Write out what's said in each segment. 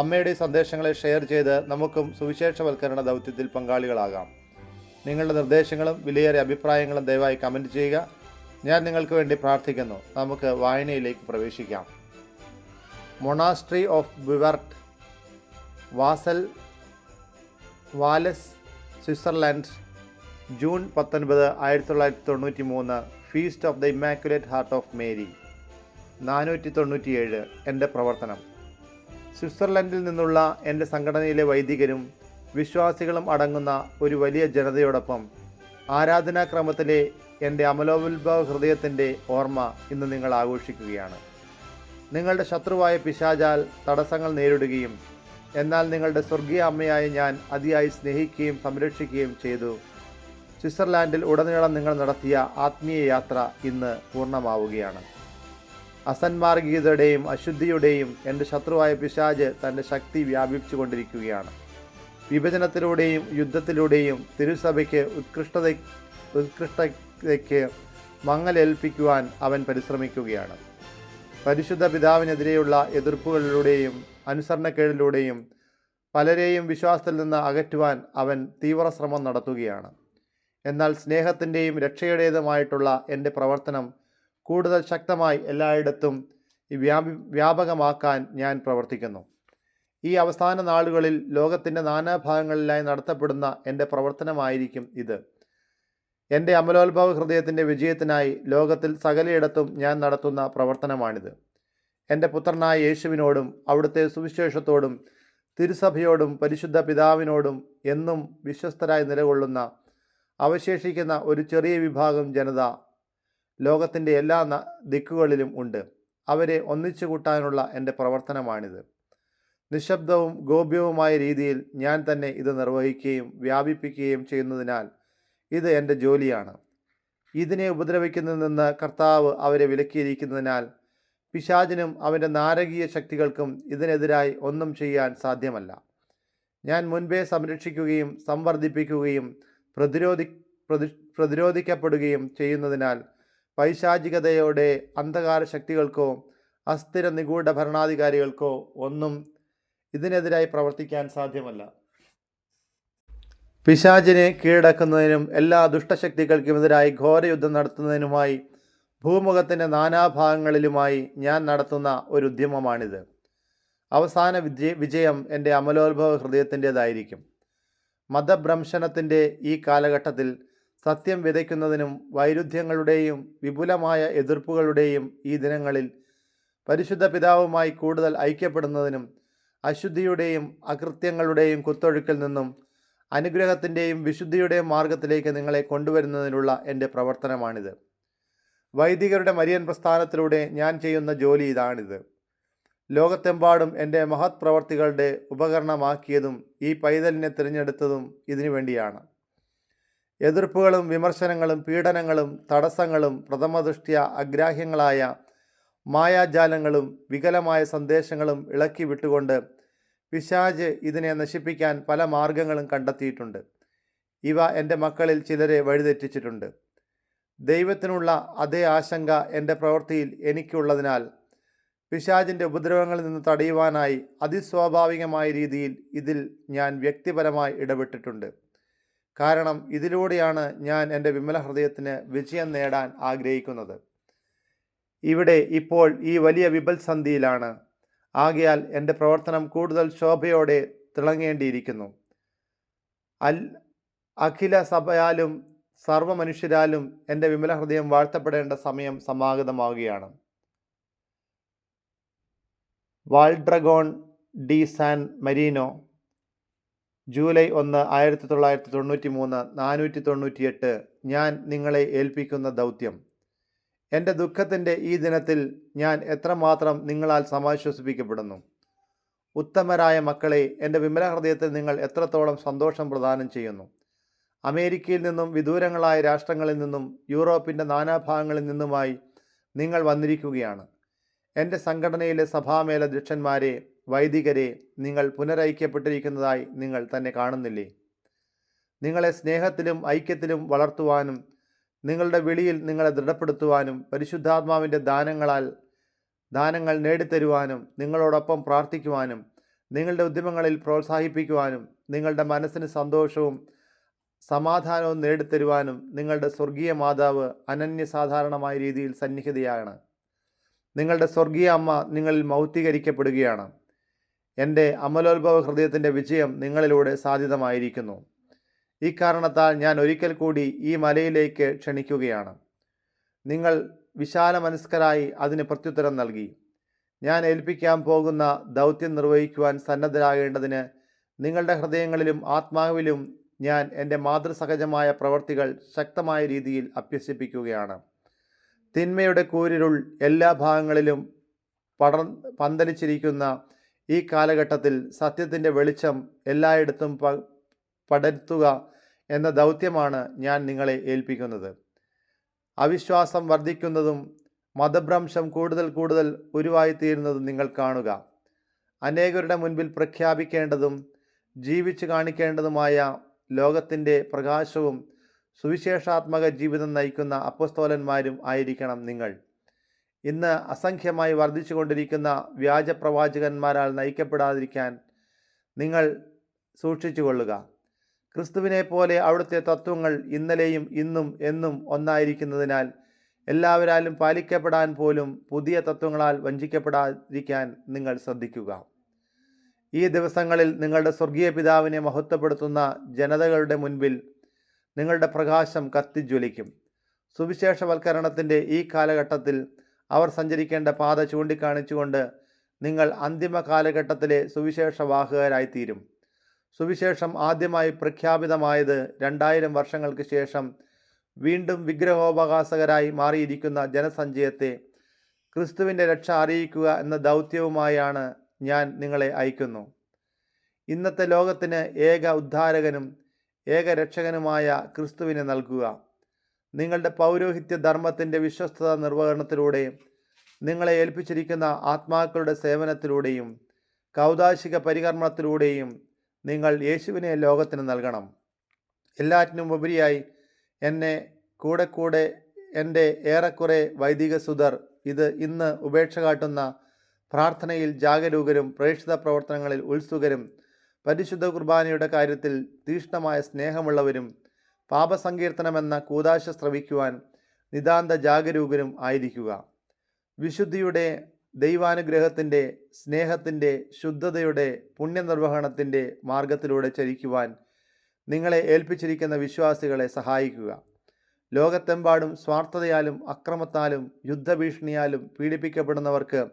അമ്മയുടെ സന്ദേശങ്ങളെ ഷെയർ ചെയ്ത് നമുക്കും സുവിശേഷവൽക്കരണ ദൗത്യത്തിൽ പങ്കാളികളാകാം. നിങ്ങളുടെ നിർദ്ദേശങ്ങളും വിലയേറിയ അഭിപ്രായങ്ങളും ദയവായി കമന്റ് ചെയ്യുക. ഞാൻ നിങ്ങൾക്ക് വേണ്ടി പ്രാർത്ഥിക്കുന്നു. നമുക്ക് വായനയിലേക്ക് പ്രവേശിക്കാം. മൊണാസ്ട്രി ഓഫ് ബിവർട്ട് വാസൽ വാലസ് സ്വിറ്റ്സർലാൻഡ് ജൂൺ പത്തൊൻപത് ആയിരത്തി തൊള്ളായിരത്തി തൊണ്ണൂറ്റി മൂന്ന് feast of the immaculate heart of Mary നാനൂറ്റി തൊണ്ണൂറ്റിയേഴ് എന്റെ പ്രവർത്തനം. സ്വിറ്റ്സർലൻഡിൽ നിന്നുള്ള എന്റെ സംഘടനയിലെ വൈദികരും വിശ്വാസികളും അടങ്ങുന്ന ഒരു വലിയ ജനതയോടൊപ്പം ആരാധനാക്രമത്തിലെ എന്റെ അമലോത്ഭവ ഹൃദയത്തിന്റെ ഓർമ്മ ഇന്ന് നിങ്ങൾ ആഘോഷിക്കുകയാണ്. നിങ്ങളുടെ ശത്രുവായ പിശാചാൽ തടസ്സങ്ങൾ നേരിടുകയും എന്നാൽ നിങ്ങളുടെ സ്വർഗീയ അമ്മയായ ഞാൻ അതിയായി സ്നേഹിക്കുകയും സംരക്ഷിക്കുകയും ചെയ്തു. സ്വിറ്റ്സർലാൻഡിൽ ഉടനീളം നിങ്ങൾ നടത്തിയ ആത്മീയ യാത്ര ഇന്ന് പൂർണമാവുകയാണ്. അസന്മാർഗീയതയുടെയും അശുദ്ധിയുടെയും എന്റെ ശത്രുവായ പിശാജ് തന്റെ ശക്തി വ്യാപിച്ചു കൊണ്ടിരിക്കുകയാണ് വിഭജനത്തിലൂടെയും യുദ്ധത്തിലൂടെയും തിരുസഭയ്ക്ക് ഉത്കൃഷ്ടത ഉത്കൃഷ്ടതയ്ക്ക് മങ്ങലേൽപ്പിക്കുവാൻ അവൻ പരിശ്രമിക്കുകയാണ്. പരിശുദ്ധ പിതാവിനെതിരെയുള്ള എതിർപ്പുകളിലൂടെയും അനുസരണക്കേടിലൂടെയും പലരെയും വിശ്വാസത്തിൽ നിന്ന് അകറ്റുവാൻ അവൻ തീവ്ര ശ്രമം നടത്തുകയാണ്. എന്നാൽ സ്നേഹത്തിന്റെയും രക്ഷയുടേതുമായിട്ടുള്ള എന്റെ പ്രവർത്തനം കൂടുതൽ ശക്തമായി എല്ലായിടത്തും വ്യാപി വ്യാപകമാക്കാൻ ഞാൻ പ്രവർത്തിക്കുന്നു. ഈ അവസാന നാളുകളിൽ ലോകത്തിന്റെ നാനാഭാഗങ്ങളിലായി നടത്തപ്പെടുന്ന എന്റെ പ്രവർത്തനമായിരിക്കും ഇത്. എന്റെ അമലോത്ഭവ ഹൃദയത്തിന്റെ വിജയത്തിനായി ലോകത്തിൽ സകലയിടത്തും ഞാൻ നടത്തുന്ന പ്രവർത്തനമാണിത്. എന്റെ പുത്രനായ യേശുവിനോടും അവിടുത്തെ സുവിശേഷത്തോടും തിരുസഭയോടും പരിശുദ്ധ പിതാവിനോടും എന്നും വിശ്വസ്തരായി നിലകൊള്ളുന്ന അവശേഷിക്കുന്ന ഒരു ചെറിയ വിഭാഗം ജനത ലോകത്തിന്റെ എല്ലാ ദിക്കുകളിലും ഉണ്ട്. അവരെ ഒന്നിച്ചു കൂട്ടാനുള്ള എന്റെ പ്രവർത്തനമാണിത്. നിശബ്ദവും ഗോപ്യവുമായ രീതിയിൽ ഞാൻ തന്നെ ഇത് നിർവഹിക്കുകയും വ്യാപിപ്പിക്കുകയും ചെയ്യുന്നതിനാൽ ഇത് എന്റെ ജോലിയാണ്. ഇതിനെ ഉപദ്രവിക്കുന്നതിൽ നിന്ന് കർത്താവ് അവരെ വിലക്കിയിരിക്കുന്നതിനാൽ പിശാചിനും അവന്റെ നാരകീയ ശക്തികൾക്കും ഇതിനെതിരായി ഒന്നും ചെയ്യാൻ സാധ്യമല്ല. ഞാൻ മുൻപേ സംരക്ഷിക്കുകയും സംവർദ്ധിപ്പിക്കുകയും പ്രതിരോധി പ്രതി പ്രതിരോധിക്കപ്പെടുകയും ചെയ്യുന്നതിനാൽ പൈശാചികതയോടെ അന്ധകാര ശക്തികൾക്കോ അസ്ഥിര നിഗൂഢ ഭരണാധികാരികൾക്കോ ഒന്നും ഇതിനെതിരായി പ്രവർത്തിക്കാൻ സാധ്യമല്ല. പിശാചിനെ കീഴടക്കുന്നതിനും എല്ലാ ദുഷ്ടശക്തികൾക്കുമെതിരായി ഘോരയുദ്ധം നടത്തുന്നതിനുമായി ഭൂമുഖത്തിന്റെ നാനാഭാഗങ്ങളിലുമായി ഞാൻ നടത്തുന്ന ഒരു ഉദ്യമമാണിത്. അവസാന വിജയ വിജയം എന്റെ അമലോത്ഭവ ഹൃദയത്തിന്റേതായിരിക്കും മതഭ്രംശനത്തിന്റെ ഈ കാലഘട്ടത്തിൽ സത്യം വിതയ്ക്കുന്നതിനും വൈരുദ്ധ്യങ്ങളുടെയും വിപുലമായ എതിർപ്പുകളുടെയും ഈ ദിനങ്ങളിൽ പരിശുദ്ധ പിതാവുമായി കൂടുതൽ ഐക്യപ്പെടുന്നതിനും അശുദ്ധിയുടെയും അകൃത്യങ്ങളുടെയും കുത്തൊഴുക്കിൽ നിന്നും അനുഗ്രഹത്തിന്റെയും വിശുദ്ധിയുടെയും മാർഗത്തിലേക്ക് നിങ്ങളെ കൊണ്ടുവരുന്നതിനുള്ള എന്റെ പ്രവർത്തനമാണിത്. വൈദികരുടെ മരിയൻ പ്രസ്ഥാനത്തിലൂടെ ഞാൻ ചെയ്യുന്ന ജോലി ഇതാണിത്. ലോകത്തെമ്പാടും എന്റെ മഹത് പ്രവർത്തികളുടെ ഉപകരണമാക്കിയതും ഈ പൈതലിനെ തിരഞ്ഞെടുത്തതും ഇതിനു വേണ്ടിയാണ്. എതിർപ്പുകളും വിമർശനങ്ങളും പീഡനങ്ങളും തടസ്സങ്ങളും പ്രഥമദൃഷ്ട്യ അഗ്രാഹ്യങ്ങളായ മായാജാലങ്ങളും വികലമായ സന്ദേശങ്ങളും ഇളക്കി വിട്ടുകൊണ്ട് പിശാജ് ഇതിനെ നശിപ്പിക്കാൻ പല മാർഗങ്ങളും കണ്ടെത്തിയിട്ടുണ്ട്. ഇവ എന്റെ മക്കളിൽ ചിലരെ വഴിതെറ്റിച്ചിട്ടുണ്ട്. ദൈവത്തിനുള്ള അതേ ആശങ്ക എന്റെ പ്രവൃത്തിയിൽ എനിക്കുള്ളതിനാൽ പിശാജിന്റെ ഉപദ്രവങ്ങളിൽ നിന്ന് തടയുവാനായി അതിസ്വാഭാവികമായ രീതിയിൽ ഇതിൽ ഞാൻ വ്യക്തിപരമായി ഇടപെട്ടിട്ടുണ്ട്. കാരണം ഇതിലൂടെയാണ് ഞാൻ എന്റെ വിമല ഹൃദയത്തിന് വിജയം നേടാൻ ആഗ്രഹിക്കുന്നത്. ഇവിടെ ഇപ്പോൾ ഈ വലിയ വിപൽസന്ധിയിലാണ് ആകയാൽ എന്റെ പ്രവർത്തനം കൂടുതൽ ശോഭയോടെ തിളങ്ങേണ്ടിയിരിക്കുന്നു. അൽ അഖില സഭയാലും സർവമനുഷ്യരാലും എന്റെ വിമല ഹൃദയം വാഴ്ത്തപ്പെടേണ്ട സമയം സമാഗതമാവുകയാണ്. Valdragone di San Marino July ഒന്ന് ആയിരത്തി തൊള്ളായിരത്തി തൊണ്ണൂറ്റി മൂന്ന് നാനൂറ്റി തൊണ്ണൂറ്റിയെട്ട് ഞാൻ നിങ്ങളെ ഏൽപ്പിക്കുന്ന ദൗത്യം. എന്റെ ദുഃഖത്തിന്റെ ഈ ദിനത്തിൽ ഞാൻ എത്രമാത്രം നിങ്ങളാൽ സമാശ്വസിപ്പിക്കപ്പെടുന്നു? ഉത്തമരായ മക്കളെ എന്റെ വിമല ഹൃദയത്തിൽ നിങ്ങൾ എത്രത്തോളം സന്തോഷം പ്രദാനം ചെയ്യുന്നു? അമേരിക്കയിൽ നിന്നും വിദൂരങ്ങളായ രാഷ്ട്രങ്ങളിൽ നിന്നും യൂറോപ്പിന്റെ നാനാഭാഗങ്ങളിൽ നിന്നുമായി നിങ്ങൾ വന്നിരിക്കുകയാണ്. എന്റെ സംഘടനയിലെ സഭാമേലധ്യക്ഷന്മാരെ വൈദികരെ നിങ്ങൾ പുനരൈക്യപ്പെട്ടിരിക്കുന്നതായി നിങ്ങൾ തന്നെ കാണുന്നില്ലേ? നിങ്ങളെ സ്നേഹത്തിലും ഐക്യത്തിലും വളർത്തുവാനും നിങ്ങളുടെ വിളിയിൽ നിങ്ങളെ ദൃഢപ്പെടുത്തുവാനും പരിശുദ്ധാത്മാവിന്റെ ദാനങ്ങളാൽ ദാനങ്ങൾ നേടിത്തരുവാനും നിങ്ങളോടൊപ്പം പ്രാർത്ഥിക്കുവാനും നിങ്ങളുടെ ഉദ്യമങ്ങളിൽ പ്രോത്സാഹിപ്പിക്കുവാനും നിങ്ങളുടെ മനസ്സിന് സന്തോഷവും സമാധാനവും നേടിത്തരുവാനും നിങ്ങളുടെ സ്വർഗീയ മാതാവ് അനന്യസാധാരണമായ രീതിയിൽ സന്നിഹിതയാണ്. നിങ്ങളുടെ സ്വർഗീയ അമ്മ നിങ്ങളിൽ മൗക്തീകരിക്കപ്പെടുകയാണ് എന്റെ അമലോത്ഭവ ഹൃദയത്തിന്റെ വിജയം നിങ്ങളിലൂടെ സാധ്യതമായിരിക്കുന്നു ഈ കാരണത്താൽ ഞാൻ ഒരിക്കൽ കൂടി ഈ മലയിലേക്ക് ക്ഷണിക്കുകയാണ്. നിങ്ങൾ വിശാല മനസ്കരായി അതിന് പ്രത്യുത്തരം നൽകി. ഞാൻ ഏൽപ്പിക്കാൻ പോകുന്ന ദൗത്യം നിർവഹിക്കുവാൻ സന്നദ്ധരാകേണ്ടതിന് നിങ്ങളുടെ ഹൃദയങ്ങളിലും ആത്മാവിലും ഞാൻ എന്റെ മാതൃസഹജമായ പ്രവർത്തികൾ ശക്തമായ രീതിയിൽ അഭ്യസിപ്പിക്കുകയാണ്. തിന്മയുടെ കൂരിരുൾ എല്ലാ ഭാഗങ്ങളിലും പടർ പന്തലിച്ചിരിക്കുന്ന ഈ കാലഘട്ടത്തിൽ സത്യത്തിന്റെ വെളിച്ചം എല്ലായിടത്തും പ പടർത്തുക എന്ന ദൗത്യമാണ് ഞാൻ നിങ്ങളെ ഏൽപ്പിക്കുന്നത്. അവിശ്വാസം വർദ്ധിക്കുന്നതും മതഭ്രംശം കൂടുതൽ കൂടുതൽ ഉരുവായിത്തീരുന്നതും നിങ്ങൾ കാണുക. അനേകരുടെ മുൻപിൽ പ്രഖ്യാപിക്കേണ്ടതും ജീവിച്ചു കാണിക്കേണ്ടതുമായ ലോകത്തിന്റെ പ്രകാശവും സുവിശേഷാത്മക ജീവിതം നയിക്കുന്ന അപ്പസ്തോലന്മാരും ആയിരിക്കണം നിങ്ങൾ. ഇന്ന് അസംഖ്യമായി വർദ്ധിച്ചുകൊണ്ടിരിക്കുന്ന വ്യാജ പ്രവാചകന്മാരാൽ നയിക്കപ്പെടാതിരിക്കാൻ നിങ്ങൾ സൂക്ഷിച്ചുകൊള്ളുക. ക്രിസ്തുവിനെ പോലെ അവിടുത്തെ തത്വങ്ങൾ ഇന്നലെയും ഇന്നും എന്നും ഒന്നായിരിക്കുന്നതിനാൽ എല്ലാവരാലും പാലിക്കപ്പെടാൻ പോലും പുതിയ തത്വങ്ങളാൽ വഞ്ചിക്കപ്പെടാതിരിക്കാൻ നിങ്ങൾ ശ്രദ്ധിക്കുക. ഈ ദിവസങ്ങളിൽ നിങ്ങളുടെ സ്വർഗീയ പിതാവിനെ മഹത്വപ്പെടുത്തുന്ന ജനതകളുടെ മുൻപിൽ നിങ്ങളുടെ പ്രകാശം കത്തിജ്വലിക്കും. സുവിശേഷവൽക്കരണത്തിന്റെ ഈ കാലഘട്ടത്തിൽ അവർ സഞ്ചരിക്കേണ്ട പാത ചൂണ്ടിക്കാണിച്ചുകൊണ്ട് നിങ്ങൾ അന്തിമ കാലഘട്ടത്തിലെ സുവിശേഷവാഹകരായിത്തീരും. സുവിശേഷം ആദ്യമായി പ്രഖ്യാപിതമായത് രണ്ടായിരം വർഷങ്ങൾക്ക് ശേഷം വീണ്ടും വിഗ്രഹോപകാസകരായി മാറിയിരിക്കുന്ന ജനസഞ്ചയത്തെ ക്രിസ്തുവിന്റെ രക്ഷ അറിയിക്കുക എന്ന ദൗത്യവുമായാണ് ഞാൻ നിങ്ങളെ അയക്കുന്നു ഇന്നത്തെ ലോകത്തിന് ഏക ഉദ്ധാരകനും ഏക രക്ഷകനുമായ ക്രിസ്തുവിനെ നൽകുക. നിങ്ങളുടെ പൗരോഹിത്യ ധർമ്മത്തിന്റെ വിശ്വസ്തത നിർവഹണത്തിലൂടെയും നിങ്ങളെ ഏൽപ്പിച്ചിരിക്കുന്ന ആത്മാക്കളുടെ സേവനത്തിലൂടെയും കൗതാശിക പരികർമ്മത്തിലൂടെയും നിങ്ങൾ യേശുവിനെ ലോകത്തിന് നൽകണം. എല്ലാറ്റിനും ഉപരിയായി എന്നെ കൂടെ കൂടെ എന്റെ ഏറെക്കുറെ വൈദിക സുതർ ഇത് ഇന്ന് ഉപേക്ഷ കാട്ടുന്ന പ്രാർത്ഥനയിൽ ജാഗരൂകരും പ്രേക്ഷിത പ്രവർത്തനങ്ങളിൽ ഉത്സുകരും പരിശുദ്ധ കുർബാനയുടെ കാര്യത്തിൽ തീക്ഷ്ണമായ സ്നേഹമുള്ളവരും പാപസങ്കീർത്തനമെന്ന കൂതാശ ശ്രവിക്കുവാൻ നിതാന്ത ജാഗരൂകരും ആയിരിക്കുക. വിശുദ്ധിയുടെ ദൈവാനുഗ്രഹത്തിന്റെ സ്നേഹത്തിന്റെ ശുദ്ധതയുടെ പുണ്യനിർവഹണത്തിന്റെ മാർഗത്തിലൂടെ ചരിക്കുവാൻ നിങ്ങളെ ഏൽപ്പിച്ചിരിക്കുന്ന വിശ്വാസികളെ സഹായിക്കുക. ലോകത്തെമ്പാടും സ്വാർത്ഥതയാലും അക്രമത്താലും യുദ്ധഭീഷണിയാലും പീഡിപ്പിക്കപ്പെടുന്നവർക്ക്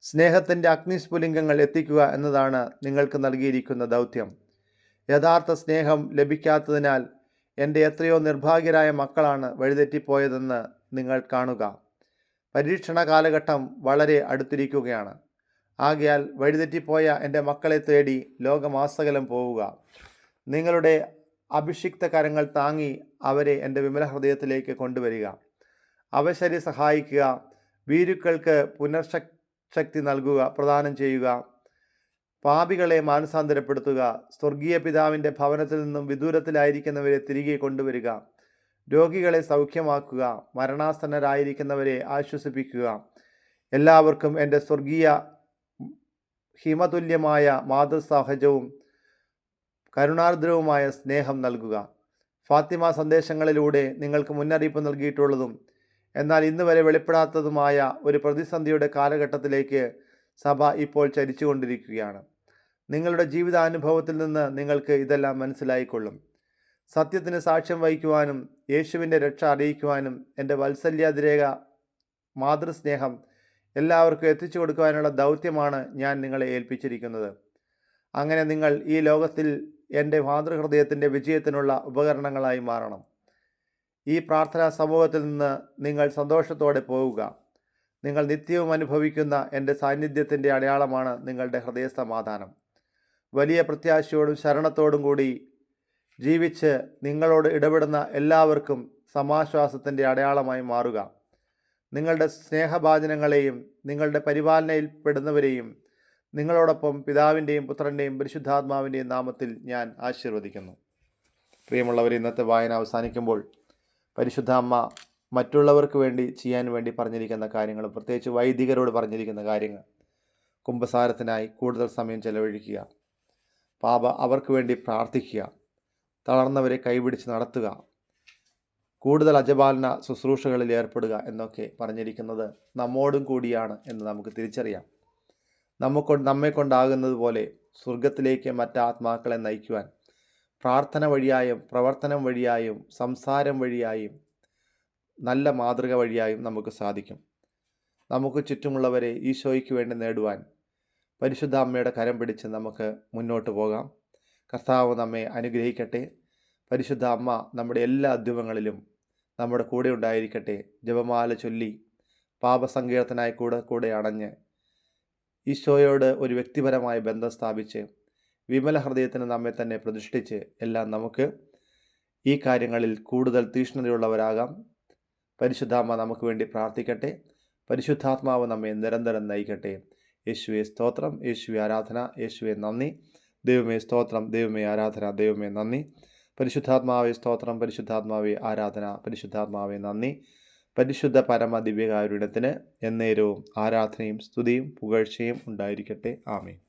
സ്നേഹത്തിന്റെ അഗ്നിസ്ഫുലിംഗങ്ങൾ എത്തിക്കുക എന്നതാണ് നിങ്ങൾക്ക് നൽകിയിരിക്കുന്ന ദൗത്യം. യഥാർത്ഥ സ്നേഹം ലഭിക്കാത്തതിനാൽ എന്റെ എത്രയോ നിർഭാഗ്യരായ മക്കളാണ് വഴിതെറ്റിപ്പോയതെന്ന് നിങ്ങൾ കാണുക. പരീക്ഷണ കാലഘട്ടം വളരെ അടുത്തിരിക്കുകയാണ്. ആകയാൽ വഴിതെറ്റിപ്പോയ എന്റെ മക്കളെ തേടി ലോകമാസകലം പോവുക. നിങ്ങളുടെ അഭിഷിക്ത കരങ്ങൾ താങ്ങി അവരെ എന്റെ വിമല ഹൃദയത്തിലേക്ക് കൊണ്ടുവരിക. അവശരി സഹായിക്കുക. വീരുക്കൾക്ക് പുനർശക്തി ശക്തി നൽകുക പ്രദാനം ചെയ്യുക. പാപികളെ മാനസാന്തരപ്പെടുത്തുക സ്വർഗീയ പിതാവിന്റെ ഭവനത്തിൽ നിന്നും വിദൂരത്തിലായിരിക്കുന്നവരെ തിരികെ കൊണ്ടുവരിക രോഗികളെ സൗഖ്യമാക്കുക മരണാസന്നരായിരിക്കുന്നവരെ ആശ്വസിപ്പിക്കുക. എല്ലാവർക്കും എന്റെ സ്വർഗീയ ഹിമതുല്യമായ മാതൃസഹജവും കരുണാർദ്രവുമായ സ്നേഹം നൽകുക. ഫാത്തിമ സന്ദേശങ്ങളിലൂടെ നിങ്ങൾക്ക് മുന്നറിയിപ്പ് നൽകിയിട്ടുള്ളതും എന്നാൽ ഇന്ന് വരെ വെളിപ്പെടാത്തതുമായ ഒരു പ്രതിസന്ധിയുടെ കാലഘട്ടത്തിലേക്ക് സഭ ഇപ്പോൾ ചരിച്ചുകൊണ്ടിരിക്കുകയാണ്. നിങ്ങളുടെ ജീവിതാനുഭവത്തിൽ നിന്ന് നിങ്ങൾക്ക് ഇതെല്ലാം മനസ്സിലായിക്കൊള്ളും. സത്യത്തിന് സാക്ഷ്യം വഹിക്കുവാനും യേശുവിന്റെ രക്ഷ അറിയിക്കുവാനും എന്റെ വത്സല്യാതിരേഖ മാതൃസ്നേഹം എല്ലാവർക്കും എത്തിച്ചു കൊടുക്കുവാനുള്ള ദൗത്യമാണ് ഞാൻ നിങ്ങളെ ഏൽപ്പിച്ചിരിക്കുന്നത്. അങ്ങനെ നിങ്ങൾ ഈ ലോകത്തിൽ എന്റെ മാതൃഹൃദയത്തിന്റെ വിജയത്തിനുള്ള ഉപകരണങ്ങളായി മാറണം. ഈ പ്രാർത്ഥനാ സമൂഹത്തിൽ നിന്ന് നിങ്ങൾ സന്തോഷത്തോടെ പോവുക നിങ്ങൾ നിത്യവും അനുഭവിക്കുന്ന എന്റെ സാന്നിധ്യത്തിന്റെ അടയാളമാണ് നിങ്ങളുടെ ഹൃദയ സമാധാനം വലിയ പ്രത്യാശയോടും ശരണത്തോടും കൂടി ജീവിച്ച് നിങ്ങളോട് ഇടപെടുന്ന എല്ലാവർക്കും സമാശ്വാസത്തിന്റെ അടയാളമായി മാറുക. നിങ്ങളുടെ സ്നേഹഭാചനങ്ങളെയും നിങ്ങളുടെ പരിപാലനയിൽപ്പെടുന്നവരെയും നിങ്ങളോടൊപ്പം പിതാവിന്റെയും പുത്രന്റെയും പരിശുദ്ധാത്മാവിന്റെയും നാമത്തിൽ ഞാൻ ആശീർവദിക്കുന്നു. പ്രിയമുള്ളവർ ഇന്നത്തെ വായന അവസാനിക്കുമ്പോൾ പരിശുദ്ധ അമ്മ മറ്റുള്ളവർക്ക് വേണ്ടി ചെയ്യാൻ വേണ്ടി പറഞ്ഞിരിക്കുന്ന കാര്യങ്ങൾ പ്രത്യേകിച്ച് വൈദികരോട് പറഞ്ഞിരിക്കുന്ന കാര്യങ്ങൾ കുംഭസാരത്തിനായി കൂടുതൽ സമയം ചെലവഴിക്കുക. പാപ അവർക്ക് വേണ്ടി പ്രാർത്ഥിക്കുക. തളർന്നവരെ കൈപിടിച്ച് നടത്തുക. കൂടുതൽ അജപാലന ശുശ്രൂഷകളിൽ ഏർപ്പെടുക എന്നൊക്കെ പറഞ്ഞിരിക്കുന്നത് നമ്മോടും കൂടിയാണ് എന്ന് നമുക്ക് തിരിച്ചറിയാം. നമുക്ക് നമ്മെ കൊണ്ടാകുന്നത് പോലെ സ്വർഗത്തിലേക്ക് മറ്റാത്മാക്കളെ നയിക്കുവാൻ പ്രാർത്ഥന വഴിയായും പ്രവർത്തനം വഴിയായും സംസാരം വഴിയായും നല്ല മാതൃക വഴിയായും നമുക്ക് സാധിക്കും. നമുക്ക് ചുറ്റുമുള്ളവരെ ഈശോയ്ക്ക് വേണ്ടി നേടുവാൻ പരിശുദ്ധ അമ്മയുടെ കരം പിടിച്ച് നമുക്ക് മുന്നോട്ട് പോകാം. കർത്താവ് നമ്മെ അനുഗ്രഹിക്കട്ടെ. പരിശുദ്ധ അമ്മ നമ്മുടെ എല്ലാ അധ്യമങ്ങളിലും നമ്മുടെ കൂടെ ഉണ്ടായിരിക്കട്ടെ. ജപമാല ചൊല്ലി പാപസങ്കീർത്തനായി കൂടെ കൂടെ അണഞ്ഞ് ഈശോയോട് ഒരു വ്യക്തിപരമായ ബന്ധം സ്ഥാപിച്ച് വിമല ഹൃദയത്തിന് നമ്മെ തന്നെ പ്രതിഷ്ഠിച്ച് എല്ലാം നമുക്ക് ഈ കാര്യങ്ങളിൽ കൂടുതൽ തീഷ്ണതയുള്ളവരാകാം. പരിശുദ്ധാമ്മ നമുക്ക് വേണ്ടി പ്രാർത്ഥിക്കട്ടെ. പരിശുദ്ധാത്മാവ് നമ്മെ നിരന്തരം നയിക്കട്ടെ. യേശുവെ സ്തോത്രം. യേശുവെ ആരാധന. യേശുവെ നന്ദി. ദൈവമേ സ്തോത്രം. ദൈവമേ ആരാധന. ദൈവമേ നന്ദി. പരിശുദ്ധാത്മാവെ സ്തോത്രം. പരിശുദ്ധാത്മാവെ ആരാധന. പരിശുദ്ധാത്മാവെ നന്ദി. പരിശുദ്ധ പരമ ദിവ്യകാരുണ്യത്തിന് എന്നേരവും ആരാധനയും സ്തുതിയും പുകഴ്ചയും ഉണ്ടായിരിക്കട്ടെ. ആമേൻ.